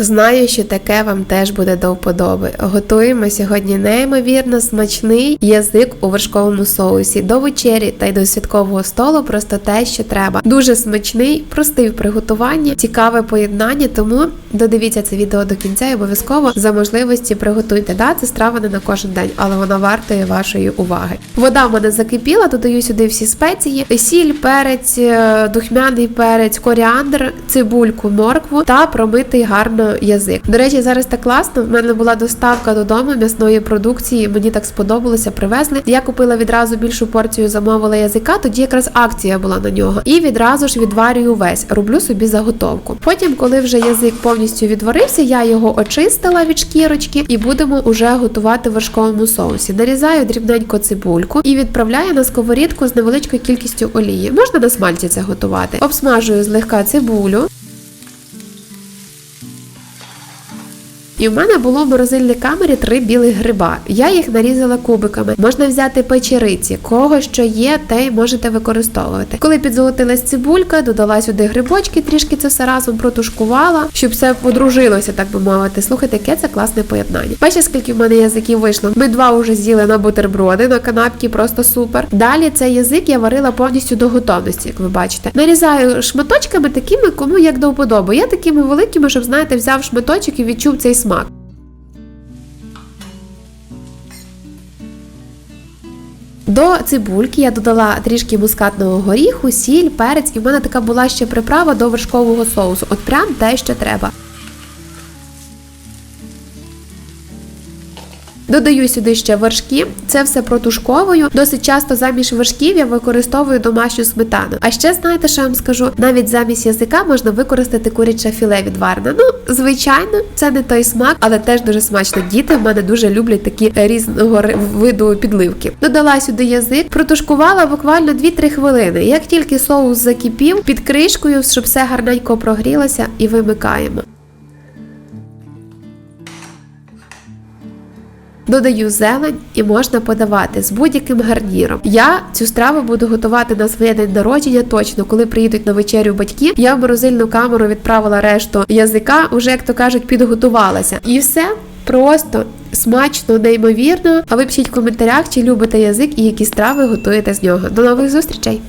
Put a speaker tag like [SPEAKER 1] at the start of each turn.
[SPEAKER 1] Знаю, що таке вам теж буде до вподоби. Готуємо сьогодні неймовірно смачний язик у вершковому соусі до вечері та й до святкового столу. Просто те, що треба. Дуже смачний, простий в приготуванні, цікаве поєднання. Тому додивіться це відео до кінця і обов'язково за можливості приготуйте. Да, це страва не на кожен день, але вона вартує вашої уваги. Вода в мене закипіла, додаю сюди всі спеції: сіль, перець, е, духмяний перець, коріандр, цибульку, моркву та промитий гарно язик. До речі, зараз так класно. В мене була доставка додому м'ясної продукції. Мені так сподобалося. Привезли. Я купила відразу більшу порцію, замовила язика. Тоді якраз акція була на нього. І відразу ж відварюю весь. Роблю собі заготовку. Потім, коли вже язик повністю відварився, я його очистила від шкірочки і будемо уже готувати в вершковому соусі. Нарізаю дрібненько цибульку і відправляю на сковорідку з невеличкою кількістю олії. Можна на смальці це готувати. Обсмажую злегка цибулю. І в мене було в морозильній камері три білих гриба. Я їх нарізала кубиками. Можна взяти печериці, кого що є, те й можете використовувати. Коли підзолотилась цибулька, додала сюди грибочки, трішки це все разом протушкувала, щоб все подружилося, так би мовити. Слухайте, яке це класне поєднання. Бачите, скільки в мене язиків вийшло. Ми два вже з'їли на бутерброди, на канапки, просто супер. Далі цей язик я варила повністю до готовності, як ви бачите. Нарізаю шматочками такими, кому як до вподоби. Я такими великими, щоб знаєте, взяв шматочок і відчув цей смак. До цибульки я додала трішки мускатного горіху, сіль, перець, і в мене така була ще приправа до вершкового соусу. От прям те, що треба. Додаю сюди ще вершки, це все протушковую. Досить часто замість вершків я використовую домашню сметану. А ще знаєте, що я вам скажу? Навіть замість язика можна використати куряче філе відварне. Ну, звичайно, це не той смак, але теж дуже смачно. Діти в мене дуже люблять такі різного виду підливки. Додала сюди язик, протушкувала буквально 2-3 хвилини. Як тільки соус закипів, під кришкою, щоб все гарненько прогрілося, і вимикаємо. Додаю зелень і можна подавати з будь-яким гарніром. Я цю страву буду готувати на своє день народження точно, коли приїдуть на вечерю батьки. Я в морозильну камеру відправила решту язика, уже як то кажуть, підготувалася. І все просто. Смачно, неймовірно. А ви пишіть в коментарях, чи любите язик і які страви готуєте з нього. До нових зустрічей!